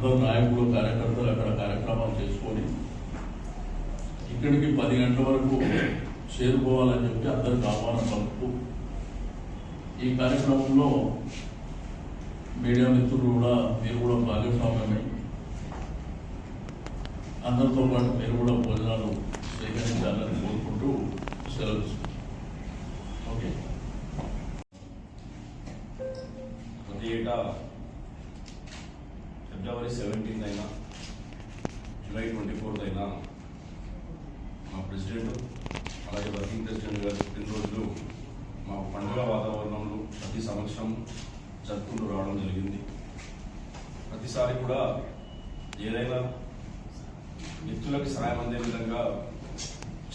అందరు నాయకులు కార్యకర్తలు అక్కడ కార్యక్రమాలు చేసుకొని ఇక్కడికి పది గంటల వరకు చేరుకోవాలని చెప్పి అందరికి ఆహ్వానం పలుకుతూ ఈ కార్యక్రమంలో మీడియా మిత్రులు కూడా మీరు కూడా భాగస్వామ్యమై అందరితో పాటు మీరు కూడా భోజనాలు స్వీకరించాలని కోరుకుంటూ సెలవు ఓకే. ప్రతి ఏటా ఫిబ్రవరి సెవెంటీన్త్ అయినా జూలై ట్వంటీ ఫోర్త్ అయినా మా ప్రెసిడెంట్ అలాగే వర్కింగ్ ప్రెసిడెంట్ గారు పుట్టినరోజులు మా పండుగ వాతావరణంలో ప్రతి సంవత్సరం జరుపుకుంటూ రావడం జరిగింది. ప్రతిసారి కూడా ఏదైనా వ్యక్తులకు సహాయం అందే విధంగా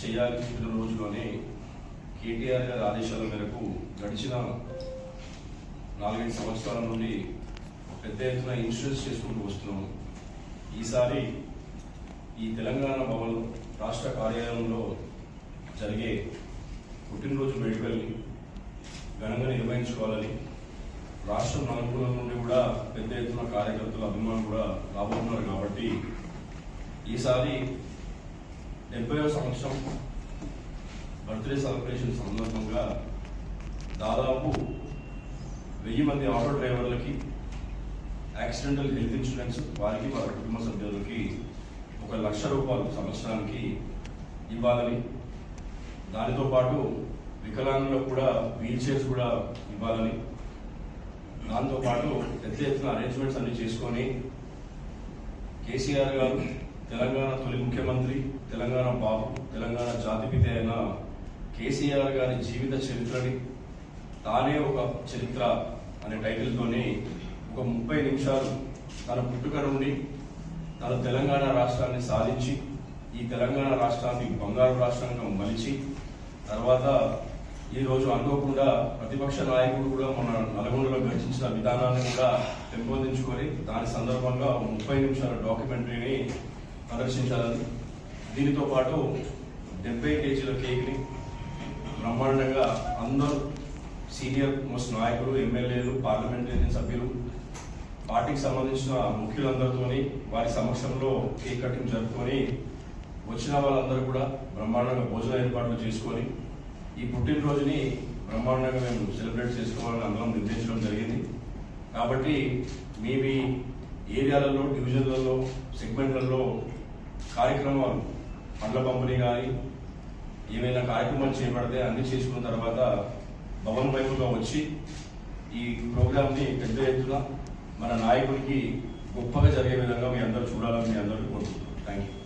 చేయాలి పుట్టినరోజులోనే కేటీఆర్ గారి ఆదేశాల మేరకు గడిచిన నాలుగైదు సంవత్సరాల నుండి పెద్ద ఎత్తున ఇన్సూరెన్స్ చేసుకుంటూ వస్తున్నాము. ఈసారి ఈ తెలంగాణ భవన్ రాష్ట్ర కార్యాలయంలో జరిగే పుట్టినరోజు వేడుకల్ని ఘనంగా నిర్వహించుకోవాలని రాష్ట్రం నలుగుల నుండి కూడా పెద్ద ఎత్తున కార్యకర్తల అభిమానులు కూడా రాబోతున్నారు కాబట్టి ఈసారి డెబ్బైవ సంవత్సరం బర్త్డే సెలబ్రేషన్ సందర్భంగా దాదాపు వెయ్యి మంది ఆటో డ్రైవర్లకి యాక్సిడెంటల్ హెల్త్ ఇన్సూరెన్స్ వారికి వారి కుటుంబ సభ్యులకి ఒక లక్ష రూపాయలు సంవత్సరానికి ఇవ్వాలని. దానితో పాటు వికలాంగులకు కూడా వీల్ చైర్స్ కూడా ఇవ్వాలని. దాంతోపాటు పెద్ద ఎత్తున అరేంజ్మెంట్స్ అన్ని చేసుకొని కేసీఆర్ గారు తెలంగాణ తొలి ముఖ్యమంత్రి తెలంగాణ బాబు తెలంగాణ జాతిపిత అయిన కేసీఆర్ గారి జీవిత చరిత్రని తానే ఒక చరిత్ర అనే టైటిల్తోని ఒక ముప్పై నిమిషాలు తన పుట్టుక నుండి తన తెలంగాణ రాష్ట్రాన్ని సాధించి ఈ తెలంగాణ రాష్ట్రాన్ని బంగారు రాష్ట్రంగా మలిచి తర్వాత ఈ రోజు అనుకోకుండా ప్రతిపక్ష నాయకుడు కూడా మన నల్గొండలో గర్జించిన విధానాన్ని కూడా పెంపొందించుకొని దాని సందర్భంగా ముప్పై నిమిషాల డాక్యుమెంటరీని ప్రదర్శించాలని. దీనితో పాటు డెబ్బై కేజీల కేక్ని బ్రహ్మాండంగా అందరూ సీనియర్ మోస్ట్ నాయకులు ఎమ్మెల్యేలు పార్లమెంటరీ సభ్యులు పార్టీకి సంబంధించిన ముఖ్యులందరితోని వారి సమక్షంలో కేక్ కటింగ్ జరుపుకొని వచ్చిన వాళ్ళందరూ కూడా బ్రహ్మాండంగా భోజన ఏర్పాట్లు చేసుకొని ఈ పుట్టినరోజుని బ్రహ్మాండంగా మేము సెలబ్రేట్ చేసుకోవాలని అందరం నిర్ణయించడం జరిగింది. కాబట్టి మీ మీ ఏరియాలలో డివిజన్లలో సెగ్మెంట్లలో కార్యక్రమాలు పండ్ల పంపిణీ కానీ ఏమైనా కార్యక్రమాలు చేపడితే అన్ని చేసుకున్న తర్వాత భవన్ వైపుగా వచ్చి ఈ ప్రోగ్రామ్ని పెద్ద ఎత్తున మన నాయకుడికి గొప్పగా జరిగే విధంగా మీ అందరూ చూడాలని మీ అందరూ కోరుకుంటున్నాను థ్యాంక్ యూ